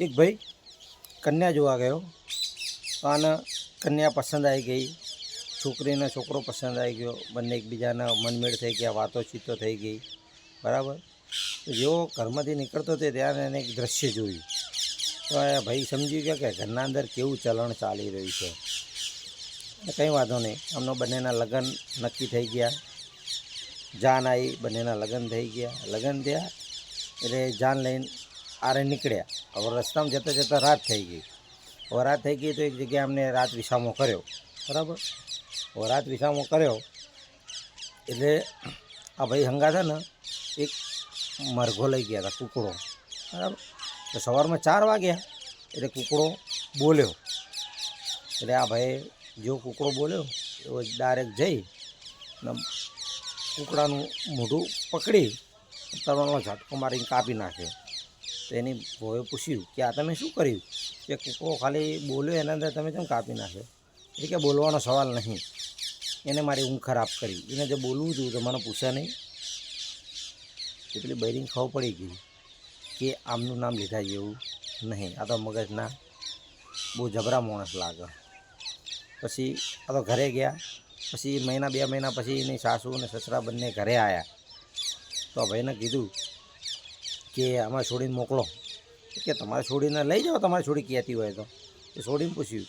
એક ભાઈ કન્યા જોવા ગયો. અને કન્યા પસંદ આવી ગઈ. છોકરીને છોકરો પસંદ આવી ગયો. બંને એકબીજાના મનમેળ થઈ ગયા, વાતો ચીતો થઈ ગઈ. બરાબર? જેવો ઘરમાંથી નીકળતો તે ત્યારે એને એક દ્રશ્ય જોયું. તો આ ભાઈ સમજી ગયો કે ઘરના અંદર કેવું ચલણ ચાલી રહ્યું છે. કંઈ વાંધો નહીં. આમનો બંનેના લગ્ન નક્કી થઈ ગયા. જાન આવી બંનેના લગ્ન થઈ ગયા. લગ્ન થયા એટલે જાન લઈને આરે નીકળ્યા. હવે રસ્તામાં જતાં જતાં રાત થઈ ગઈ. હવે રાત થઈ ગઈ તો એક જગ્યાએ અમને રાત વિસામો કર્યો. બરાબર? હવે રાત વિસામો કર્યો એટલે આ ભાઈ હંગા ને, એક મરઘો લઈ ગયા હતા કૂકડો. બરાબર? તો સવારમાં ચાર વાગ્યા એટલે કૂકડો બોલ્યો. એટલે આ ભાઈ જો કૂકડો બોલ્યો એવો ડાયરેક્ટ જઈ ને કૂકડાનું મોઢું પકડી, તરણનો ઝટકો મારીને કાપી નાખ્યો. તો એની ભોએ પૂછ્યું કે આ તમે શું કર્યું? કે કૂકો ખાલી બોલ્યો, એના અંદર તમે કેમ કાપી નાખ્યો? એટલે કે, બોલવાનો સવાલ નહીં. એને મારી ઊંઘ ખરાબ કરી. એને જે બોલવું હતું તો મને પૂછે નહીં. એટલી પેલી ખબર પડી ગઈ કે આમનું નામ લીધા જેવું નહીં. આ તો મગજના બહુ જબરા માણસ લાગે. પછી આ તો ઘરે ગયા. પછી મહિના, બે મહિના પછી એની સાસુ અને સસરા બંને ઘરે આવ્યા તો ભાઈને કીધું કે અમારે છોડીને મોકલો. કે તમારે છોડીને લઈ જાઓ, તમારી છોડી કહેતી હોય તો. એ છોડીને પૂછ્યું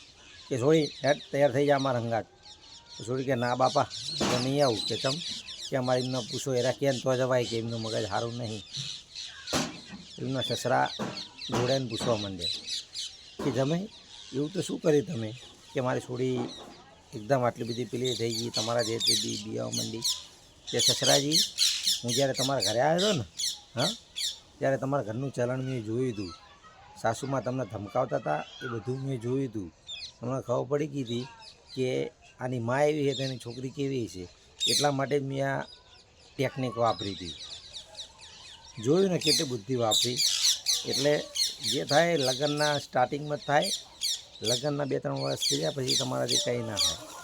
કે છોડી, હેડ, તૈયાર થઈ જાય અમારા હંગાટ છોડી કે, ના બાપા તો નહીં આવું. કે ચમ, કે અમારે એમને પૂછો, એરા કેમ તો જવાય કે એમનું મગજ સારું નહીં? એમના સસરા જોડેને પૂછવા માંડે કે, જમે, એવું તો શું કર્યું તમે? કે મારી છોડી એકદમ આટલી બધી પેલી થઈ ગઈ, તમારા જે તે બી બિયાવા માંડી. કે, સસરાજી, હું જ્યારે તમારા ઘરે આવ્યો હતો ને, હા ત્યારે તમારા ઘરનું ચલણ મેં જોયું હતું. સાસુમાં તમને ધમકાવતા હતા, એ બધું મેં જોયું હતું. તમને ખબર પડી ગઈ હતી કે આની મા એવી છે, તેની છોકરી કેવી છે. એટલા માટે જ મેં આ ટેકનિક વાપરી હતી. જોયું ને કેટલી બુદ્ધિ વાપરી. એટલે જે થાય, લગ્નના સ્ટાર્ટિંગમાં જ થાય. લગ્નના બે ત્રણ વર્ષ થઈ ગયા પછી તમારાથી કંઈ ના થાય.